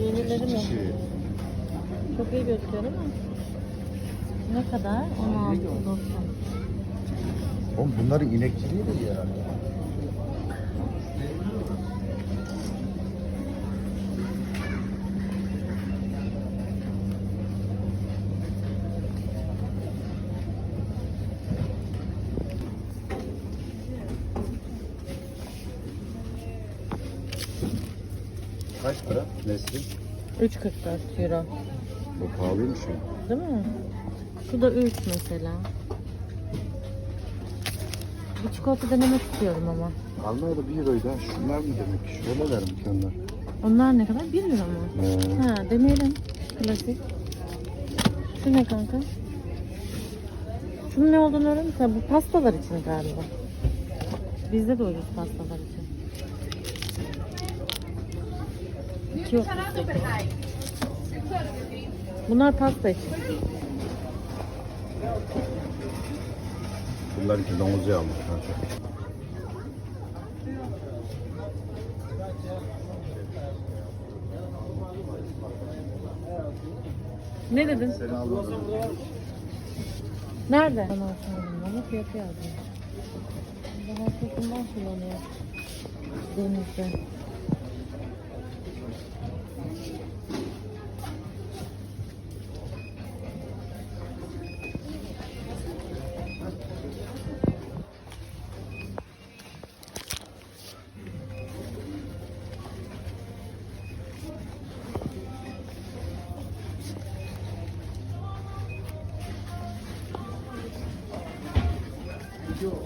Yenileri mi? Çok iyi gözüküyor mi? Ne kadar? 16 90. Oğlum bunların inekçiliği de iyi herhalde. Kaç para Nesli? 3.44 euro. Bu pahalıymış ya. Değil mi? Şu da 3 mesela. Bir çikolata denemek istiyorum ama. Almanya'da 1 euroydu ha. Şunlar mı demek? Şöyleler mi ki onlar? Ne kadar? 1 euro mu? Ee, Ha deneyelim. Klasik. Şu ne kanka? Şunun ne olduğunu öğrenir misin? Bu pastalar için galiba. Bizde de ucuz pastalar için. Yok. Bunlar pasta için. bunlarınki domuzu almış kanka. Ne dedin? Seni almadım. Nerede? Ben alsam ama fiyatı yazdım. Çok bundan kullanıyor. Denizde. yo